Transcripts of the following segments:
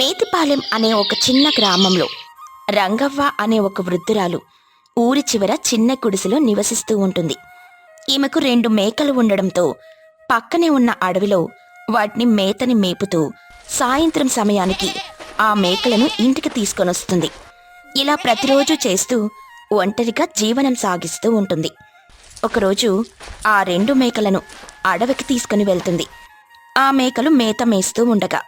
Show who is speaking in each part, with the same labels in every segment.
Speaker 1: మేతిపాలెం అనే ఒక చిన్న గ్రామంలో రంగవ్వ అనే ఒక వృద్ధురాలు ఊరి చివర చిన్న గుడిసెలో నివసిస్తూ ఉంటుంది. ఈమెకు రెండు మేకలు ఉండడంతో పక్కనే ఉన్న అడవిలో వాటిని మేతని మేపుతూ సాయంత్రం సమయానికి ఆ మేకలను ఇంటికి తీసుకొనొస్తుంది. ఇలా ప్రతిరోజు చేస్తూ ఒంటరిగా జీవనం సాగిస్తూ ఉంటుంది. ఒకరోజు ఆ రెండు మేకలను అడవికి తీసుకుని వెళ్తుంది. ఆ మేకలు మేత మేస్తూ ఉండగా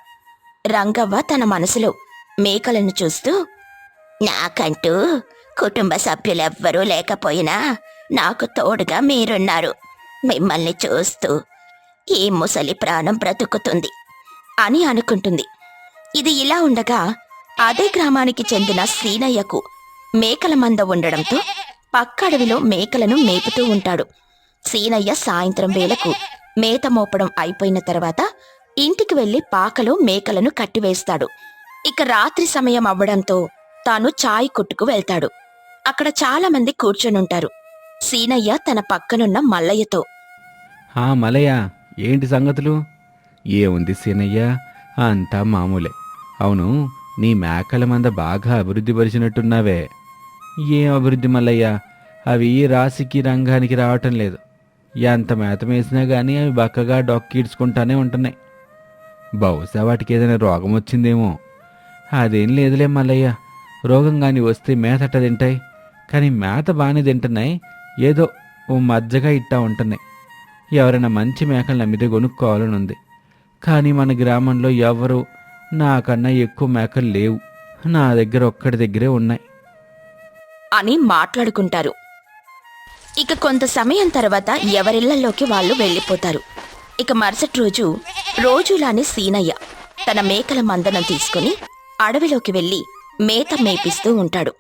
Speaker 1: రంగవ్వ తన మనసులో మేకలను చూస్తూ నాకంటూ కుటుంబ సభ్యులెవ్వరూ లేకపోయినా నాకు తోడుగా మీరున్నారు. మిమ్మల్ని చూస్తూ ఈ ముసలి ప్రాణం బ్రతుకుతుంది అని అనుకుంటుంది. ఇది ఇలా ఉండగా అదే గ్రామానికి చెందిన సీనయ్యకు మేకల మంద ఉండడంతో పక్క అడవిలో మేకలను మేపుతూ ఉంటాడు. సీనయ్య సాయంత్రం వేళకు మేత మోపడం అయిపోయిన తర్వాత ఇంటికి వెళ్ళి పాకలో మేకలను కట్టివేస్తాడు. ఇక రాత్రి సమయం అవ్వడంతో తాను చాయ్ కొట్టుకు వెళ్తాడు. అక్కడ చాలామంది కూర్చొనుంటారు. సీనయ్య తన పక్కనున్న మల్లయ్యతో
Speaker 2: ఆ మలయ ఏంటి సంగతులు? ఏముంది సీనయ్య? అంతా మామూలే. అవును నీ మేకల మంద బాగా అభివృద్ధి పరిచినట్టున్నావే. ఏం అభివృద్ధి మల్లయ్య? అవి రాశికి రంగానికి రావటం లేదు. ఎంత మేత వేసినా కానీ అవి బక్కగా డొక్కీడ్చుకుంటానే ఉంటున్నాయి. బహుశా వాటికి ఏదైనా రోగం వచ్చిందేమో. అదేం లేదులే మల్లయ్య. రోగం కానీ వస్తే మేతట తింటాయి. కానీ మేత బాగానే తింటున్నాయి. ఏదో ఓ మజ్జగా ఇట్టా ఉంటున్నాయి. ఎవరైనా మంచి మేకలు అమ్మితే కొనుక్కోవాలని ఉంది కానీ మన గ్రామంలో ఎవరు నాకన్నా ఎక్కువ మేకలు లేవు. నా దగ్గర ఒక్కడి దగ్గరే ఉన్నాయి.
Speaker 1: అని మాట్లాడుకుంటారు. ఇక కొంత సమయం తర్వాత ఎవరిళ్ళలోకి వాళ్ళు వెళ్ళిపోతారు. ఇక మరుసటి రోజు రోజులానే సీనయ్య తన మేకల మందనం తీసుకుని అడవిలోకి వెళ్ళి మేత మేపిస్తూ ఉంటాడు.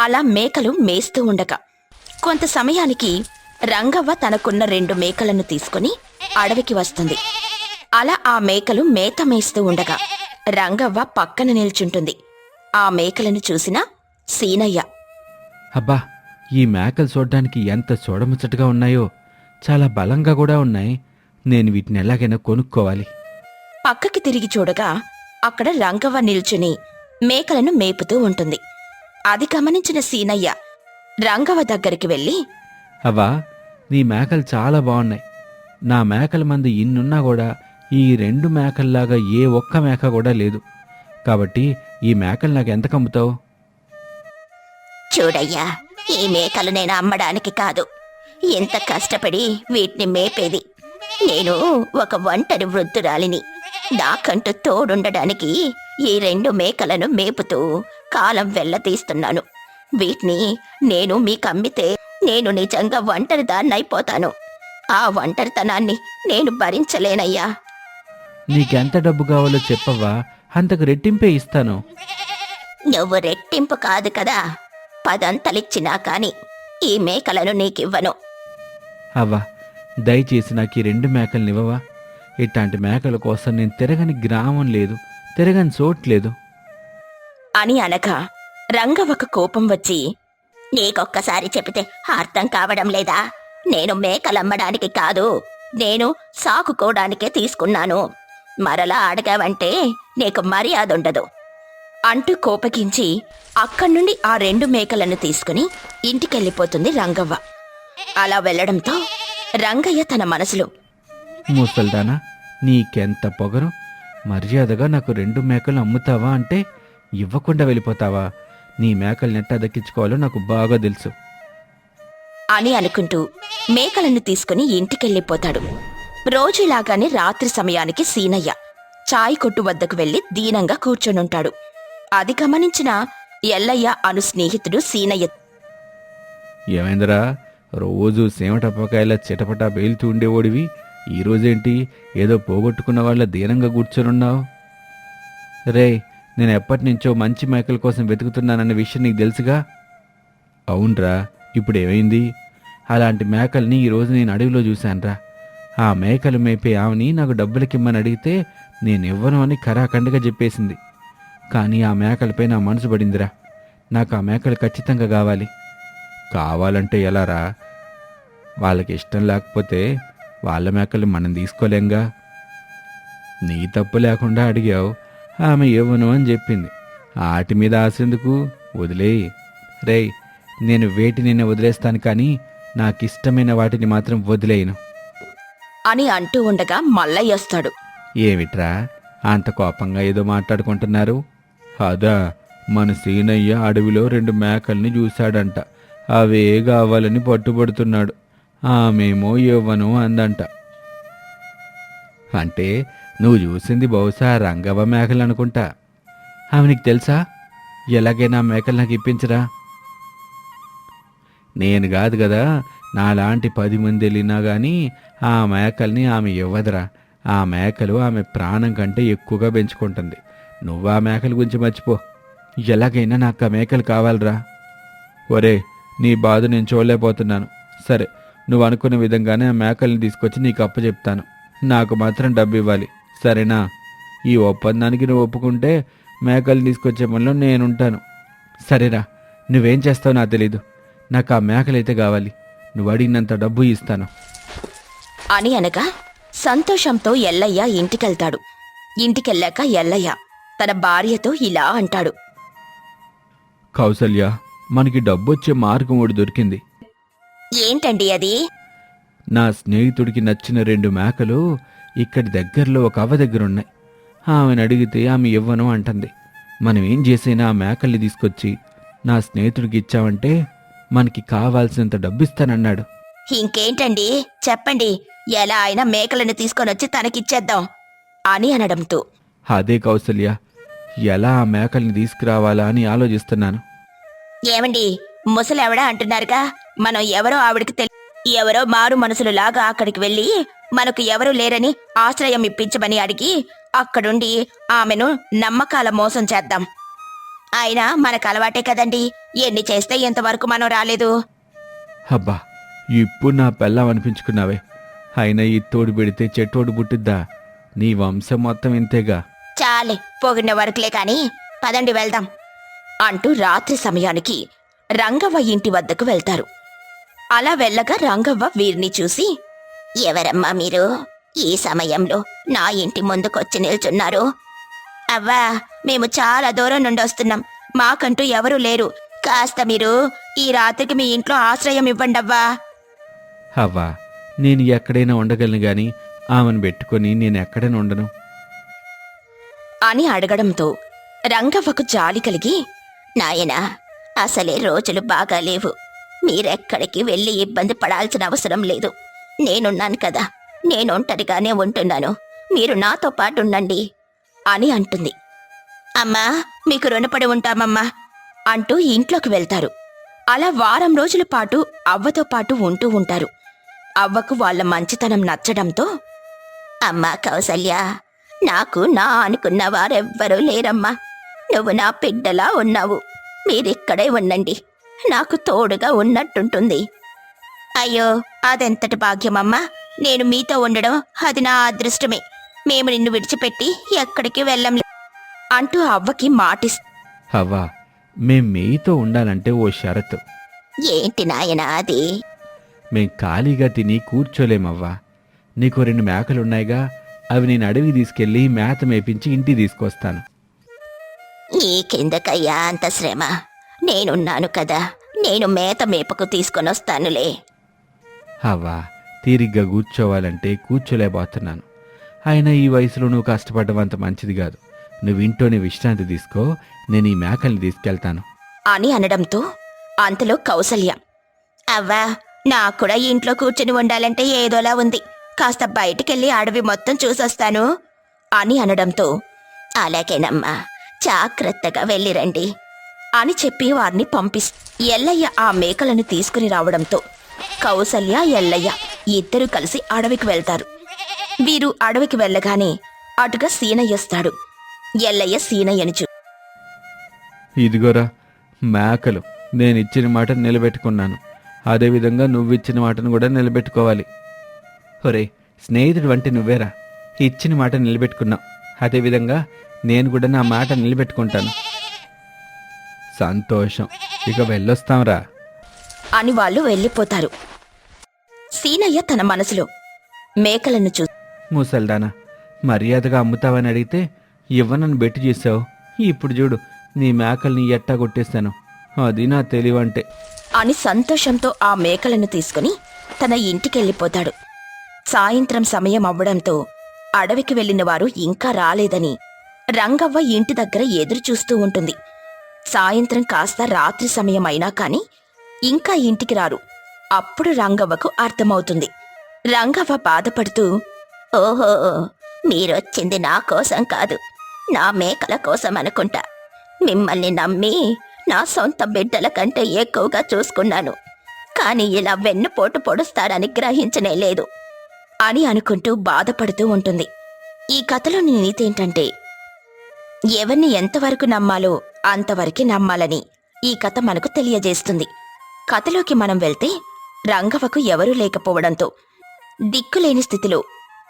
Speaker 1: అలా మేకలు మేస్తూ ఉండగా కొంత సమయానికి రంగవ్వ తనకున్న రెండు మేకలను తీసుకుని అడవికి వస్తుంది. అలా ఆ మేకలు మేత మేస్తూ ఉండగా రంగవ్వ పక్కన నిల్చుంటుంది. ఆ మేకలను చూసిన సీనయ్య
Speaker 2: అబ్బా ఈ మేకలు చూడడానికి ఎంత చూడముచ్చటగా ఉన్నాయో. చాలా బలంగా కూడా ఉన్నాయి. నేను వీటిని ఎలాగైనా కొనుక్కోవాలి.
Speaker 1: పక్కకి తిరిగి చూడగా అక్కడ రంగవ్వ నిల్చుని మేకలను మేపుతూ ఉంటుంది. అది గమనించిన సీనయ్య రంగవ్వ దగ్గరికి వెళ్ళి
Speaker 2: అవ్వా నీ మేకలు చాలా బాగున్నాయి. నా మేకల మంది ఇన్నున్నా కూడా ఈ రెండు మేకల్లాగా ఏ ఒక్క మేక కూడా లేదు. కాబట్టి ఈ మేకలు నాకు ఎంత కమ్ముతావు?
Speaker 1: చూడయ్యా ఈ మేకలు నేను అమ్మడానికి కాదు. ఎంత కష్టపడి వీటిని మేపేది నేను ఒక ఒంటరి వృద్ధురాలిని. నాకంటూ తోడుండడానికి ఈ రెండు మేకలను మేపుతూ కాలం వెళ్ళతీస్తున్నాను. వీటిని నేను మీకు అమ్మితే నేను నిజంగా ఒంటరిదాన్ని అయిపోతాను ఆ ఒంటరితనాన్ని నేను భరించలేనయ్యా.
Speaker 2: నీకెంత డబ్బు కావాలో చెప్పవ్వా అంతకు రెట్టింపే ఇస్తాను.
Speaker 1: నువ్వు రెట్టింపు కాదు కదా. పదంతలిచ్చినా కాని ఈ మేకలను నీకివ్వను.
Speaker 2: అవ్వా దయచేసి నాకు ఈ రెండు మేకల్నివ్వవా ఇట్లాంటి మేకల కోసం నేను తిరగని గ్రామం లేదు తిరగని చోట్లేదు
Speaker 1: అని అనగా రంగవక కోపం వచ్చి నీకొక్కసారి చెబితే అర్థం కావడం లేదా? నేను మేకలమ్మడానికి కాదు నేను సాకుకోవడానికే తీసుకున్నాను. మరలా అడగావంటే నీకు మర్యాద ఉండదు. అంటూ కోపగించి అక్కడి నుండి ఆ రెండు మేకలను తీసుకుని ఇంటికెళ్ళిపోతుంది రంగవ్వ. అలా వెళ్ళడంతో రంగయ్య తన మనసులో.
Speaker 2: ముసల్దానా నీకెంత పొగరు? మర్యాదగా నాకు రెండు మేకలు అమ్ముతావా అంటే ఇవ్వకుండా వెళ్ళిపోతావా? నీ మేకలు నెట్ట దక్కించుకోవాలో నాకు బాగా తెలుసు.
Speaker 1: అని అనుకుంటూ మేకలను తీసుకుని ఇంటికెళ్ళిపోతాడు. రోజులాగానే రాత్రి సమయానికి సీనయ్య చాయ్ కొట్టు వద్దకు వెళ్ళి దీనంగా కూర్చొనుంటాడు. అది గమనించిన ఎల్లయ్య అను స్నేహితుడు సీనయ్య
Speaker 2: ఏమైందిరా? రోజు సేమటప్పకాయల చిటపటా పేలుతూ ఉండేవాడివి. ఈ రోజేంటి? ఏదో పోగొట్టుకున్న వాళ్ళ దీనంగా కూర్చొనున్నావు? రే నేను ఎప్పటి నుంచో మంచి మేకల కోసం వెతుకుతున్నానన్న విషయం నీకు తెలుసుగా? అవునరా ఇప్పుడు ఏమైంది అలాంటి మేకల్ని ఈరోజు నేను అడవిలో చూశానురా. ఆ మేకలు మేపే ఆమెని నాకు డబ్బులకిమ్మని అడిగితే నేను ఇవ్వను అని ఖరాఖండిగా చెప్పేసింది. కానీ ఆ మేకలపై నా మనసు పడిందిరా. నాకు ఆ మేకలు ఖచ్చితంగా కావాలి. కావాలంటే ఎలారా? వాళ్ళకి ఇష్టం లేకపోతే వాళ్ళ మేకలు మనం తీసుకోలేంగా? నీ తప్పు లేకుండా అడిగావు. ఆమె ఇవ్వను అని చెప్పింది. ఆటి మీద ఆశెందుకు వదిలేయి. రేయ్ నేను వేటి నిన్న వదిలేస్తాను కానీ నాకిష్టమైన వాటిని మాత్రం వదిలేయను.
Speaker 1: అని అంటూ ఉండగా మల్లయ్య వస్తాడు.
Speaker 2: ఏమిట్రా? అంత కోపంగా ఏదో మాట్లాడుకుంటున్నారు? అదా మన సీనయ్య అడవిలో రెండు మేకల్ని చూశాడంట. అవే కావాలని పట్టుబడుతున్నాడు. ఆమెమో ఇవ్వను అందంట. అంటే నువ్వు చూసింది బహుశా రంగవ మేకలు అనుకుంటా. ఆమె నీకు తెలుసా? ఎలాగైనా మేకలు నాకు ఇప్పించరా? నేను కాదు కదా నాలాంటి పది మంది వెళ్ళినా కానీ ఆ మేకల్ని ఆమె ఇవ్వదురా. ఆ మేకలు ఆమె ప్రాణం కంటే ఎక్కువగా పెంచుకుంటుంది. నువ్వు ఆ మేకల గురించి మర్చిపో. ఎలాగైనా నాకు ఆ మేకలు కావాలిరా. ఒరే నీ బాధ నేను చూడలేకపోతున్నాను. సరే నువ్వు అనుకున్న విధంగానే ఆ మేకల్ని తీసుకొచ్చి నీకు అప్పచెప్తాను నాకు మాత్రం డబ్బు ఇవ్వాలి. సరేనా? ఈ ఒప్పందానికి నువ్వు ఒప్పుకుంటే మేకల్ని తీసుకొచ్చే పనిలో నేనుంటాను. సరేరా నువ్వేం చేస్తావో నాకు తెలీదు. నాకు ఆ మేకలైతే కావాలి. నువ్వు అడిగినంత డబ్బు ఇస్తాను.
Speaker 1: అని అనగా సంతోషంతో ఎల్లయ్య ఇంటికెళ్తాడు. ఇంటికెళ్ళాక ఎల్లయ్య తన భార్యతో ఇలా అంటాడు.
Speaker 2: కౌసల్య మనకి డబ్బొచ్చే మార్గం ఒకటి దొరికింది.
Speaker 1: ఏంటండి అది?
Speaker 2: నా స్నేహితుడికి నచ్చిన రెండు మేకలు ఇక్కడి దగ్గరలో ఒక అవ్వ దగ్గర ఉన్నాయి ఆమెను అడిగితే ఆమె ఇవ్వను అంటుంది. మనం ఏం చేసైనా ఆ మేకల్ని తీసుకొచ్చి నా స్నేహితుడికి ఇచ్చామంటే మనకి కావాల్సినంత డబ్బిస్తానన్నాడు.
Speaker 1: ఇంకేంటండి? చెప్పండి. ఎలా అయినా మేకలను తీసుకొనొచ్చి తనకిచ్చేద్దాం అని అనడంతో.
Speaker 2: అదే కౌసల్య ఎలా ఆ మేకల్ని తీసుకురావాలా అని ఆలోచిస్తున్నాను.
Speaker 1: ఏమండి? ముసలెవడా అంటున్నారుగా. మనం ఎవరో ఆవిడకి తెలి ఎవరో మారు మనసులు లాగా అక్కడికి వెళ్ళి మనకు ఎవరు లేరని ఆశ్రయం ఇప్పించమని అడిగి అక్కడుండి ఆమెను నమ్మకాల మోసం చేద్దాం. అయినా మనకు అలవాటే కదండి. ఎన్ని చేస్తే ఎంతవరకు మనం రాలేదు.
Speaker 2: అబ్బా ఇప్పుడు నా పెళ్ళం అనిపించుకున్నావే. అయినా ఈ తోడు పెడితే చెట్టోడు పుట్టిద్దా? నీ వంశం మొత్తం ఇంతేగా.
Speaker 1: చాలే పోగిన వరకులే కాని పదండి వెళ్దాం. అంటూ రాత్రి సమయానికి రంగవ్వ ఇంటి వద్దకు వెళ్తారు. అలా వెళ్ళగా రంగవ్వ వీరిని చూసి ఎవరమ్మా మీరు? ఈ సమయంలో నా ఇంటి ముందుకొచ్చి నిల్చున్నారు. అవ్వా మేము చాలా దూరం నుండి వస్తున్నాం. మాకంటూ ఎవరూ లేరు. కాస్త మీరు ఈ రాత్రికి మీ ఇంట్లో ఆశ్రయం ఇవ్వండవ్వా
Speaker 2: అవ్వా నేను ఎక్కడైనా ఉండగలను గాని ఆమెను పెట్టుకొని నేను ఎక్కడైనా ఉండను.
Speaker 1: అని అడగడంతో రంగవ్వకు జాలి కలిగి నాయనా అసలే రోజులు బాగా లేవు. మీరెక్కడికి వెళ్ళి ఇబ్బంది పడాల్సిన అవసరం లేదు. నేనున్నాను కదా నేను ఒంటరిగానే ఉంటున్నాను. మీరు నాతో పాటు ఉండండి అని అంటుంది. అమ్మా మీకు రుణపడి ఉంటామమ్మా అంటూ ఇంట్లోకి వెళ్తారు. అలా వారం రోజుల పాటు అవ్వతో పాటు ఉంటూ ఉంటారు. అవ్వకు వాళ్ళ మంచితనం నచ్చడంతో అమ్మా కౌసల్య నాకు నా అనుకున్న వారెవ్వరూ లేరమ్మా. నువ్వు నా బిడ్డలా ఉన్నావు. మీరిక్కడే ఉండండి. నాకు తోడుగా ఉన్నట్టుంటుంది. అయ్యో అదెంతటి భాగ్యమమ్మా. నేను మీతో ఉండడం అది నా అదృష్టమే. మేము నిన్ను విడిచిపెట్టి ఎక్కడికి వెళ్ళం అంటూ అవ్వకి మాటిస్.
Speaker 2: అవ్వా మేం మీతో ఉండాలంటే ఓ షరతు.
Speaker 1: ఏంటి నాయనా అది?
Speaker 2: మేం ఖాళీగా తిని కూర్చోలేమవ్వా. నీకు రెండు మేకలున్నాయిగా అవి నేను అడవి తీసుకెళ్ళి మేత మేపించి ఇంటికి తీసుకొస్తాను.
Speaker 1: నీకెందుకయ్యా అంత శ్రమ. నేనున్నాను కదా. నేను మేత మేపకు తీసుకొనొస్తానులే.
Speaker 2: అవ్వా తీరిగ్గా కూర్చోవాలంటే కూర్చోలేకపోతున్నాను. అయినా ఈ వయసులో నువ్వు కష్టపడడం అంత మంచిది కాదు. నువ్వు ఇంట్లోనే విశ్రాంతి తీసుకో నేను ఈ మేకల్ని తీసుకెళ్తాను.
Speaker 1: అని అనడంతో అంతలో కౌసల్య అవ్వా నాకు కూడా ఇంట్లో కూర్చుని ఉండాలంటే ఏదోలా ఉంది. కాస్త బయటికెళ్ళి అడవి మొత్తం చూసొస్తాను అని అనడంతో అలాగేనమ్మా జాగ్రత్తగా వెళ్ళిరండి అని చెప్పి వారిని పంపిస్ ఎల్లయ్య ఆ మేకలను తీసుకుని రావడంతో కౌసల్య ఎల్లయ్య ఇద్దరు కలిసి అడవికి వెళ్తారు. వీరు అడవికి వెళ్ళగానే అటుగా సీనయ్య వస్తాడు. ఎల్లయ్య సీనయ్యనుచు
Speaker 2: ఇదిగోరా మేకలు. నేను ఇచ్చిన మాట నిలబెట్టుకున్నాను. అదేవిధంగా నువ్వు ఇచ్చిన మాటను కూడా నిలబెట్టుకోవాలి. ఒరే స్నేహితుడు వంటి నువ్వేరా? ఇచ్చిన మాట నిలబెట్టుకున్నావు. అదేవిధంగా నేను కూడా నా మాట నిలబెట్టుకుంటాను. సంతోషం. ఇక వెళ్ళొస్తాంరా.
Speaker 1: అని వాళ్ళు వెళ్ళిపోతారు. సీనయ్య తన మనసులో మేకలను చూ
Speaker 2: ముసల్దానా మర్యాదగా అమ్ముతావని అడిగితే ఇవ్వనని బెట్టి చేసావు. ఇప్పుడు చూడు నీ మేకల్ని ఎట్టా కొట్టేస్తాను. అది నా తెలివంటే.
Speaker 1: అని సంతోషంతో ఆ మేకలను తీసుకుని తన ఇంటికెళ్ళిపోతాడు. సాయంత్రం సమయం అవ్వడంతో అడవికి వెళ్ళిన వారు ఇంకా రాలేదని రంగవ్వ ఇంటి దగ్గర ఎదురు చూస్తూ ఉంటుంది. సాయంత్రం కాస్త రాత్రి సమయం అయినా కాని ఇంకా ఇంటికి రారు. అప్పుడు రంగవ్వకు అర్థమవుతుంది. రంగవ్వ బాధపడుతూ ఓహో మీరొచ్చింది నా కోసం కాదు. నా మేకల కోసం అనుకుంటా. మిమ్మల్ని నమ్మి నా సొంత బిడ్డల కంటే ఎక్కువగా చూసుకున్నాను. కానీ ఇలా వెన్నుపోటు పొడుస్తాడని గ్రహించనే లేదు అని అనుకుంటూ బాధపడుతూ ఉంటుంది. ఈ కథలోని నీతేంటంటే ఎవరిని ఎంతవరకు నమ్మాలో అంతవరకే నమ్మాలని ఈ కథ మనకు తెలియజేస్తుంది. కథలోకి మనం వెళ్తే రంగవకు ఎవరూ లేకపోవడంతో దిక్కులేని స్థితిలో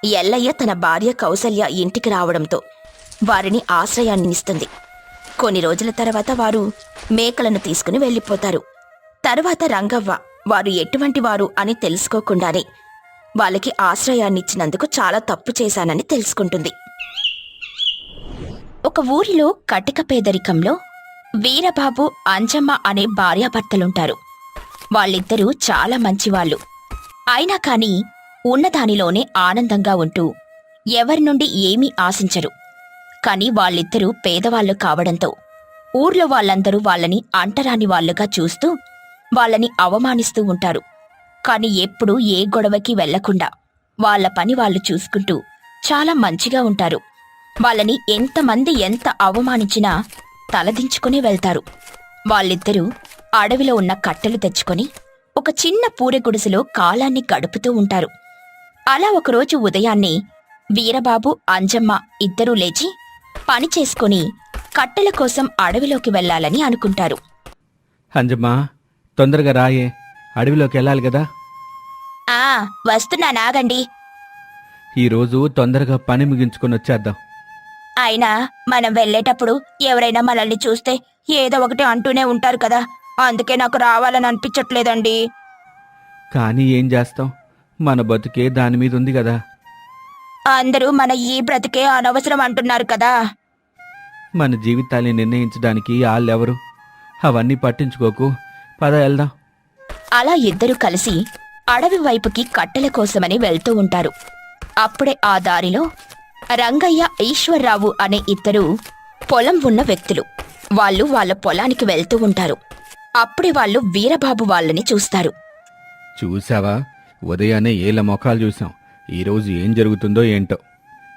Speaker 1: ఎల్లయ్య తన భార్య కౌసల్య ఇంటికి రావడంతో వారిని ఆశ్రయాన్నిస్తుంది. కొన్ని రోజుల తర్వాత వారు మేకలను తీసుకుని వెళ్ళిపోతారు. తర్వాత రంగవ్వ వారు ఎటువంటి వారు అని తెలుసుకోకుండానే వాళ్ళకి ఆశ్రయాన్నిచ్చినందుకు చాలా తప్పు చేశానని తెలుసుకుంటుంది. ఒక ఊరిలో కటిక పేదరికంలో వీరబాబు అంజమ్మ అనే భార్యాభర్తలుంటారు. వాళ్ళిద్దరూ చాలా మంచివాళ్ళు. అయినా కాని ఉన్నదానిలోనే ఆనందంగా ఉంటూ ఎవరి నుండి ఏమీ ఆశించరు. కాని వాళ్ళిద్దరూ పేదవాళ్ళు కావడంతో ఊర్లో వాళ్ళందరూ వాళ్ళని అంటరాని వాళ్ళుగా చూస్తూ వాళ్ళని అవమానిస్తూ ఉంటారు. కాని ఎప్పుడూ ఏ గొడవకి వెళ్ళకుండా వాళ్ళ పని వాళ్ళు చూసుకుంటూ చాలా మంచిగా ఉంటారు. వాళ్ళని ఎంతమంది ఎంత అవమానించినా తలదించుకుని వెళ్తారు. వాళ్ళిద్దరూ అడవిలో ఉన్న కట్టెలు తెచ్చుకొని ఒక చిన్న పూరె గుడిసెలో కాలాన్ని గడుపుతూ ఉంటారు. అలా ఒకరోజు ఉదయాన్నే వీరబాబు అంజమ్మ ఇద్దరూ లేచి పని చేసుకుని కట్టెల కోసం అడవిలోకి వెళ్ళాలని అనుకుంటారు.
Speaker 2: అంజమ్మా తొందరగా రాయే. అడవిలోకి వెళ్ళాలి కదా?
Speaker 1: ఆ వస్తున్నా నాగండి.
Speaker 2: ఈరోజు తొందరగా పని ముగించుకొని వచ్చేద్దాం.
Speaker 1: అయినా మనం వెళ్ళేటప్పుడు ఎవరైనా మనల్ని చూస్తే ఏదో ఒకటి అంటూనే ఉంటారు కదా. అందుకే నాకు రావాలని అనిపించట్లేదండి.
Speaker 2: కానీ ఏం చేస్తాం? మన బతుకే దాని మీద ఉంది కదా.
Speaker 1: అందరూ మన ఈ బ్రతికే అనవసరం అంటున్నారు కదా.
Speaker 2: మన జీవితాన్ని నిర్ణయించడానికి వాళ్ళెవరు అవన్నీ పట్టించుకోకు. పద వెళ్దాం.
Speaker 1: అలా ఇద్దరు కలిసి అడవి వైపుకి కట్టెల కోసమని వెళ్తూ ఉంటారు. అప్పుడే ఆ దారిలో రంగయ్య ఈశ్వర్రావు అనే ఇద్దరు పొలం ఉన్న వ్యక్తులు. వాళ్ళు వాళ్ళ పొలానికి వెళ్తూ ఉంటారు. అప్పుడే వాళ్ళు వీరబాబు వాళ్ళని చూస్తారు.
Speaker 2: చూసావా ఉదయాన్నే ఏళ్ళ మొఖాలు చూసాం ఈరోజు ఏం జరుగుతుందో ఏంటో.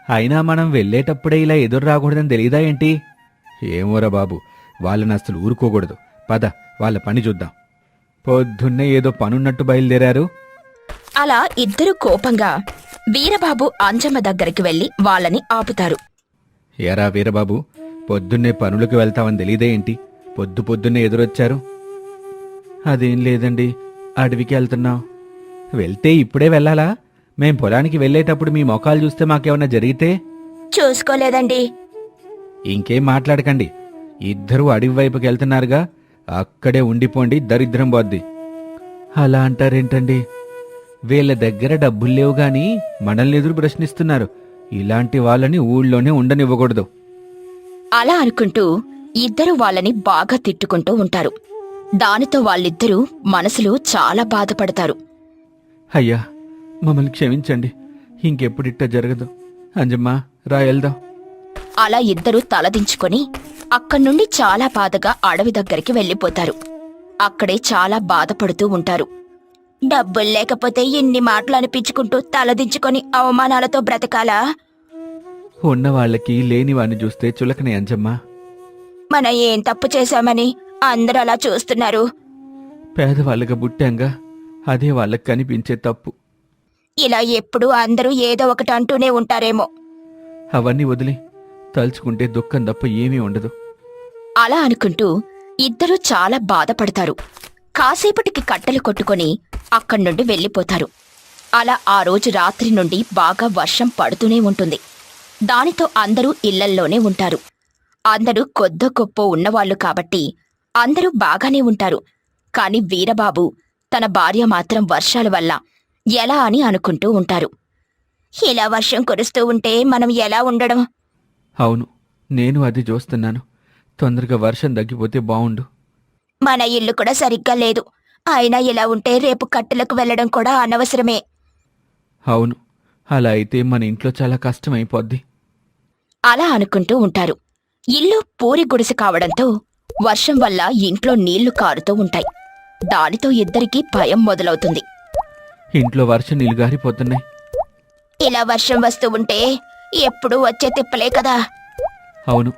Speaker 2: అయినా మనం వెళ్ళేటప్పుడే ఇలా ఎదురు రాకూడదని తెలియదా ఏంటి? ఏమోరా బాబు వాళ్ళని అసలు ఊరుకోకూడదు. పద వాళ్ళ పని చూద్దాం. పొద్దున్నే ఏదో పనున్నట్టు బయలుదేరారు.
Speaker 1: అలా ఇద్దరు కోపంగా వీరబాబు అంజమ్మ దగ్గరికి వెళ్ళి వాళ్ళని ఆపుతారు.
Speaker 2: ఏరా వీరబాబు పొద్దున్నే పనులకు వెళ్తామని తెలియదే ఏంటి? పొద్దు పొద్దున్నే ఎదురొచ్చారు. అదేం లేదండి అడవికి వెళ్తున్నాం. వెళ్తే ఇప్పుడే వెళ్ళాలా? మేం పొలానికి వెళ్ళేటప్పుడు మీ మొఖాలు చూస్తే మాకేమన్నా జరిగితే?
Speaker 1: చూసుకోలేదండి.
Speaker 2: ఇంకేం మాట్లాడకండి. ఇద్దరూ అడవి వైపుకి వెళ్తున్నారుగా అక్కడే ఉండిపోండి దరిద్రం పోద్ది. అలా అంటారేంటండి? వీళ్ళ దగ్గర డబ్బులు లేవు గాని మనల్ని ఎదురు ప్రశ్నిస్తున్నారు. ఇలాంటి వాళ్ళని ఊళ్ళోనే ఉండనివ్వకూడదు.
Speaker 1: అలా అనుకుంటూ ఇద్దరు వాళ్ళని బాగా తిట్టుకుంటూ ఉంటారు. దానితో వాళ్ళిద్దరూ మనసులో చాలా బాధపడతారు.
Speaker 2: అయ్యా మమ్మల్ని క్షమించండి. ఇంకెప్పుడిట్ట జరగదు. అంజమ్మా రా వెళ్దాం.
Speaker 1: అలా ఇద్దరూ తలదించుకొని అక్కడి నుండి చాలా బాధగా అడవి దగ్గరికి వెళ్ళిపోతారు. అక్కడే చాలా బాధపడుతూ ఉంటారు. డబ్బులు లేకపోతే ఇన్ని మాటలు అనిపించుకుంటూ తలదించుకొని అవమానాలతో బ్రతకాలా?
Speaker 2: ఉన్న వాళ్ళకి లేని వాడిని చూస్తే చులకనే అంజమ్మా.
Speaker 1: మనం ఏం తప్పు చేశామని అందరూ అలా చూస్తున్నారు.
Speaker 2: పేదవాళ్ళగా పుట్టాంగా అదే వాళ్ళకి కనిపించే తప్పు.
Speaker 1: ఇలా ఎప్పుడూ అందరూ ఏదో ఒకటి అంటూనే ఉంటారేమో.
Speaker 2: అవన్నీ వదిలి తలుచుకుంటే దుఃఖం తప్ప ఏమీ ఉండదు.
Speaker 1: అలా అనుకుంటూ ఇద్దరూ చాలా బాధపడతారు. కాసేపటికి కట్టెలు కొట్టుకొని అక్కడి నుండి వెళ్ళిపోతారు. అలా ఆ రోజు రాత్రి నుండి బాగా వర్షం పడుతూనే ఉంటుంది. దానితో అందరూ ఇళ్ళల్లోనే ఉంటారు. అందరూ కొద్ద గొప్ప ఉన్నవాళ్ళు కాబట్టి అందరూ బాగానే ఉంటారు. కాని వీరబాబు తన భార్య మాత్రం వర్షాల వల్ల ఎలా అని అనుకుంటూ ఉంటారు. ఇలా వర్షం కురుస్తూ ఉంటే మనం ఎలా ఉండడం?
Speaker 2: అవును నేను అది చూస్తున్నాను. తొందరగా వర్షం తగ్గిపోతే బావుండు.
Speaker 1: మన ఇల్లు కూడా సరిగ్గా లేదు. అయినా ఇలా ఉంటే రేపు కట్టెలకు వెళ్ళడం కూడా అనవసరమే.
Speaker 2: అవును. అలా అయితే మన ఇంట్లో చాలా కష్టం అయిపోద్ది
Speaker 1: అలా అనుకుంటూ ఉంటారు. ఇల్లు పూరి గుడిసె కావడంతో వర్షం వల్ల ఇంట్లో నీళ్ళు కారుతూ ఉంటాయి. దానితో ఇద్దరికీ భయం మొదలవుతుంది.
Speaker 2: ఇంట్లో వర్షం నీళ్ళు గారిపోతున్నాయి.
Speaker 1: ఇలా వర్షం వస్తూ ఉంటే ఎప్పుడూ వచ్చే తిప్పలే కదా.
Speaker 2: అవును.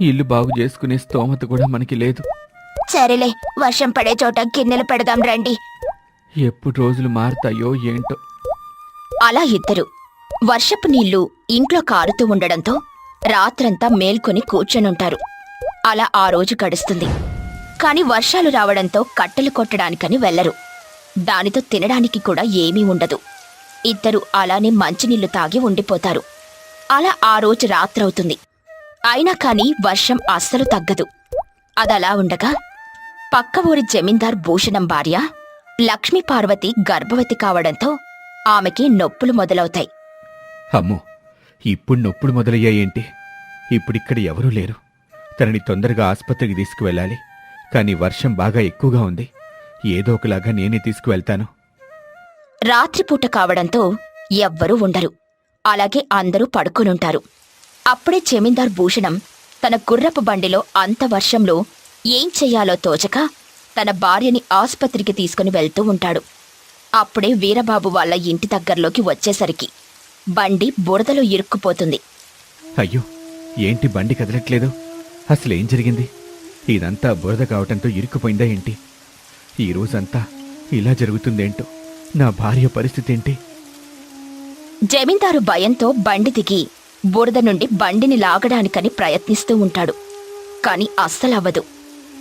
Speaker 2: ఇల్లు బాగు చేసుకునే స్తోమత కూడా మనకి లేదు.
Speaker 1: సరేలే వర్షం పడే చోట గిన్నెలు పెడదాం రండి.
Speaker 2: ఎప్పుడు రోజులు మారుతాయో ఏంటో.
Speaker 1: అలా ఇద్దరు వర్షపు నీళ్ళు ఇంట్లో కారుతూ ఉండడంతో రాత్రంతా మేల్కొని కూర్చొనుంటారు. అలా ఆ రోజు గడుస్తుంది. కాని వర్షాలు రావడంతో కట్టెలు కొట్టడానికని వెళ్ళరు దానితో తినడానికి కూడా ఏమీ ఉండదు. ఇద్దరు అలానే మంచినీళ్ళు తాగి ఉండిపోతారు. అలా ఆ రోజు రాత్రవుతుంది. అయినా కాని వర్షం అస్సలు తగ్గదు. అదలా ఉండగా పక్క ఊరి జమీందార్ భూషణం భార్య లక్ష్మీ పార్వతి గర్భవతి కావడంతో ఆమెకి నొప్పులు మొదలవుతాయి.
Speaker 2: అమ్మో ఇప్పుడు నొప్పుడు మొదలయ్యాయేంటి? ఇప్పుడిక్కడ ఎవరూ లేరు. తనని తొందరగా ఆసుపత్రికి తీసుకువెళ్ళాలి. కానీ వర్షం బాగా ఎక్కువగా ఉంది. ఏదో ఒకలాగా నేనే తీసుకువెళ్తాను.
Speaker 1: రాత్రిపూట కావడంతో ఎవ్వరూ ఉండరు. అలాగే అందరూ పడుకునుంటారు. అప్పుడే జమీందార్ భూషణం తన గుర్రపు బండిలో అంత వర్షంలో ఏం చెయ్యాలో తోచక తన భార్యని ఆసుపత్రికి తీసుకుని వెళ్తూ ఉంటాడు. అప్పుడే వీరబాబు వాళ్ళ ఇంటి దగ్గరలోకి వచ్చేసరికి బండి బురదలో ఇరుక్కుపోతుంది.
Speaker 2: అయ్యో ఏంటి బండి కదలట్లేదు? అసలేం జరిగింది? ఇదంతా బురద కావటంతో ఇరుక్కుపోయిందా ఏంటి? ఈ రోజంతా ఇలా జరుగుతుందేంటో? నా భార్య పరిస్థితి ఏంటి?
Speaker 1: జమీందారు భయంతో బండి దిగి బురద నుండి బండిని లాగడానికని ప్రయత్నిస్తూ ఉంటాడు. కాని అస్సలవ్వదు.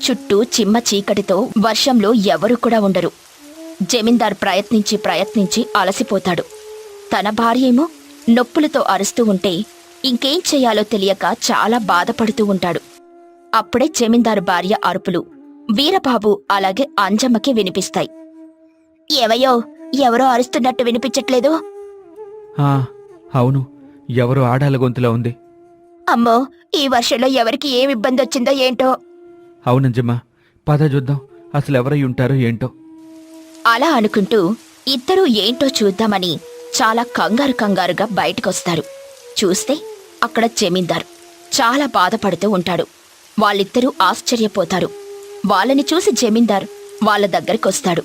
Speaker 1: చుట్టూ చిమ్మ చీకటితో వర్షంలో ఎవరు కూడా ఉండరు. జమీందార్ ప్రయత్నించి ప్రయత్నించి అలసిపోతాడు. తన భార్యేమో నొప్పులతో అరుస్తూ ఉంటే ఇంకేం చెయ్యాలో తెలియక చాలా బాధపడుతూ ఉంటాడు. అప్పుడే జమీందారు భార్య అరుపులు వీరబాబు అలాగే అంజమ్మకి వినిపిస్తాయి. ఏవయ్యో ఎవరో అరుస్తున్నట్టు వినిపించట్లేదు?
Speaker 2: అవును ఎవరో ఆడాల గొంతులా ఉంది.
Speaker 1: అమ్మో ఈ వర్షంలో ఎవరికి ఏం ఇబ్బంది వచ్చిందో ఏంటో?
Speaker 2: అవునంజమ్మా పద చూద్దాం. అసలు ఎవరై ఉంటారో ఏంటో?
Speaker 1: అలా అనుకుంటూ ఇద్దరూ ఏంటో చూద్దామని చాలా కంగారు కంగారుగా బయటకొస్తారు. చూస్తే అక్కడ జమీందార్ చాలా బాధపడుతూ ఉంటాడు. వాళ్ళిద్దరూ ఆశ్చర్యపోతారు. వాళ్ళని చూసి జమీందార్ వాళ్ళ దగ్గరికొస్తాడు.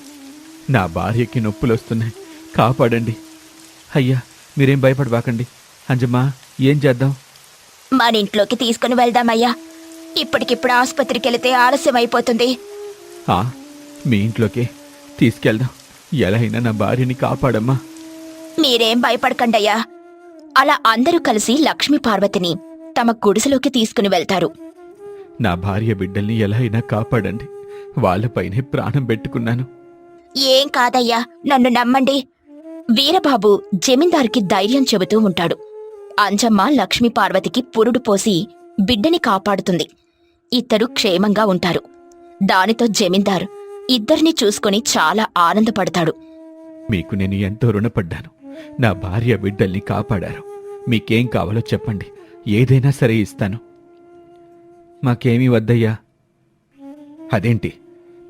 Speaker 2: నా భార్యకి నొప్పులొస్తున్నాయి. కాపాడండి. అయ్యా మీరేం భయపడబాకండి. అంజమ్మా ఏం చేద్దాం?
Speaker 1: మన ఇంట్లోకి తీసుకుని వెళ్దామయ్యా. ఇప్పటికిప్పుడు ఆసుపత్రికి వెళితే ఆలస్యం అయిపోతుంది
Speaker 2: ఆ మీ ఇంట్లోకే తీసుకెళ్దాం. ఎలా అయినా నా భార్యని కాపాడమ్మా.
Speaker 1: మీరేం భయపడకండయ్యా. అలా అందరూ కలిసి లక్ష్మీ పార్వతిని తమ గుడిసెలోకి తీసుకుని వెళ్తారు.
Speaker 2: నా భార్య బిడ్డల్ని ఎలా అయినా కాపాడండి. వాళ్ళపైనే ప్రాణం పెట్టుకున్నాను.
Speaker 1: ఏం కాదయ్యా నన్ను నమ్మండి. వీరబాబు జమీందార్కి ధైర్యం చెబుతూ ఉంటాడు. అంజమ్మ లక్ష్మీ పార్వతికి పురుడు పోసి బిడ్డని కాపాడుతుంది. ఇద్దరు క్షేమంగా ఉంటారు. దానితో జమీందార్ ఇద్దరిని చూసుకుని చాలా ఆనందపడతాడు.
Speaker 2: మీకు నేను ఎంతో రుణపడ్డాను. నా భార్య బిడ్డల్ని కాపాడారు. మీకేం కావాలో చెప్పండి. ఏదైనా సరే ఇస్తాను. మాకేమీ వద్దయ్యా? అదేంటి?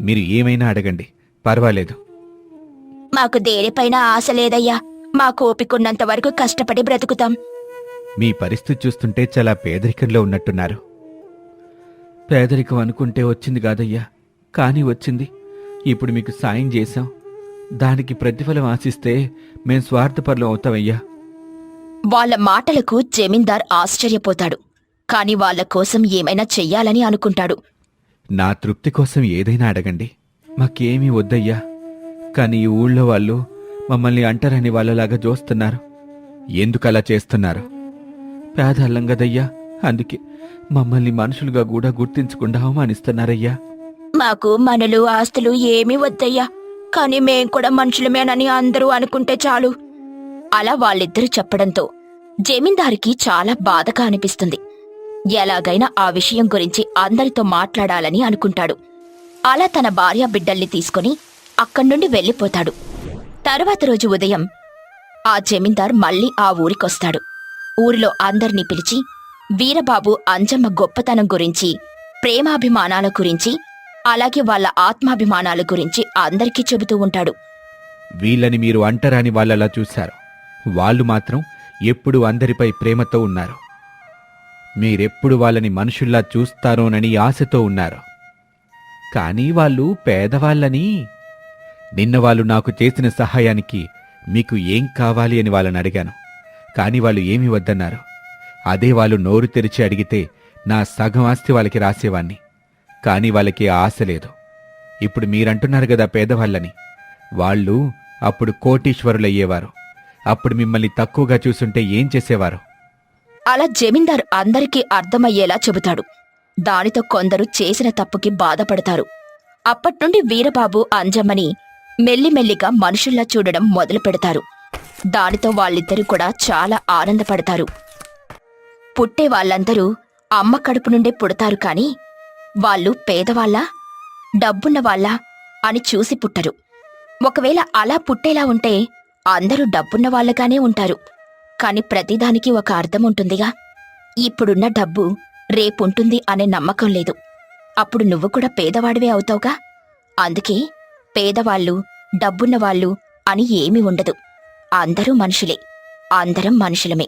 Speaker 2: మీరు ఏమైనా అడగండి. పర్వాలేదు.
Speaker 1: మాకు దేనిపైన ఆశ లేదయ్యా. మాకు ఓపికన్నంత వరకు కష్టపడి బ్రతుకుతాం.
Speaker 2: మీ పరిస్థితి చూస్తుంటే చాలా పేదరికంలో ఉన్నట్టున్నారు. పేదరికం అనుకుంటే వచ్చింది కాదయ్యా. కానీ వచ్చింది. ఇప్పుడు మీకు సాయం చేశాం. దానికి ప్రతిఫలం ఆశిస్తే మేం స్వార్థపరులం అవుతామయ్యా.
Speaker 1: వాళ్ళ మాటలకు జమీందార్ ఆశ్చర్యపోతాడు. కాని వాళ్ళ కోసం ఏమైనా చెయ్యాలని అనుకుంటాడు.
Speaker 2: నా తృప్తి కోసం ఏదైనా అడగండి. మాకేమీ వద్దయ్యా. కానీ ఈ ఊళ్ళో వాళ్ళు మమ్మల్ని అంటరని వాళ్ళలాగా చూస్తున్నారు. ఎందుకలా చేస్తున్నారు? పేదల్లం గదయ్యా అందుకే మమ్మల్ని మనుషులుగా కూడా గుర్తించకుండా అవమానిస్తున్నారయ్యా.
Speaker 1: మాకు మనలు ఆస్తులు ఏమీ వద్దయ్యా. కాని మేం కూడా మనుషులమేనని అందరూ అనుకుంటే చాలు. అలా వాళ్ళిద్దరూ చెప్పడంతో జమీందారికి చాలా బాధగా అనిపిస్తుంది. ఎలాగైనా ఆ విషయం గురించి అందరితో మాట్లాడాలని అనుకుంటాడు. అలా తన భార్య బిడ్డల్ని తీసుకుని అక్కడి నుండి వెళ్ళిపోతాడు. తరువాత రోజు ఉదయం ఆ జమీందార్ మళ్ళీ ఆ ఊరికొస్తాడు. ఊరిలో అందర్నీ పిలిచి వీరబాబు అంజమ్మ గొప్పతనం గురించి ప్రేమాభిమానాల గురించి అలాగే వాళ్ళ ఆత్మాభిమానాల గురించి అందరికీ చెబుతూ ఉంటాడు.
Speaker 2: వీళ్ళని మీరు అంటరాని వాళ్ళలా చూశారు. వాళ్ళు మాత్రం ఎప్పుడు అందరిపై ప్రేమతో ఉన్నారు. మీరెప్పుడు వాళ్ళని మనుషుల్లా చూస్తారోనని ఆశతో ఉన్నారు. కానీ వాళ్ళు పేదవాళ్ళని. నిన్న వాళ్ళు నాకు చేసిన సహాయానికి మీకు ఏం కావాలి అని వాళ్ళని అడిగాను. కానీ వాళ్ళు ఏమి వద్దన్నారు. అదే వాళ్ళు నోరు తెరిచి అడిగితే నా సగం ఆస్తి వాళ్ళకి రాసేవాణ్ణి. కానీ వాళ్ళకి ఆశ లేదు. ఇప్పుడు మీరంటున్నారు కదా పేదవాళ్ళని. వాళ్ళు అప్పుడు కోటీశ్వరులయ్యేవారు. అప్పుడు మిమ్మల్ని తక్కువగా చూసుంటే ఏం చేసేవారు?
Speaker 1: అలా జమీందార్ అందరికీ అర్థమయ్యేలా చెబుతాడు. దానితో కొందరు చేసిన తప్పుకి బాధపడతారు. అప్పట్నుండి వీరబాబు అంజమ్మని మెల్లిమెల్లిగా మనుషుల్లా చూడడం మొదలు పెడతారు దానితో వాళ్ళిద్దరూ కూడా చాలా ఆనందపడతారు. పుట్టే వాళ్ళందరూ అమ్మ కడుపు నుండే పుడతారు కాని వాళ్ళు పేదవాళ్ళా డబ్బున్నవాళ్ళా అని చూసి పుట్టరు. ఒకవేళ అలా పుట్టేలా ఉంటే అందరూ డబ్బున్నవాళ్ళగానే ఉంటారు. కాని ప్రతిదానికి ఒక అర్థం ఉంటుందిగా. ఇప్పుడున్న డబ్బు రేపుంటుంది అనే నమ్మకం లేదు. అప్పుడు నువ్వు కూడా పేదవాడివే అవుతావుగా? అందుకే పేదవాళ్ళు డబ్బున్నవాళ్ళు అని ఏమీ ఉండదు. అందరూ మనుషులే. అందరం మనుషులమే.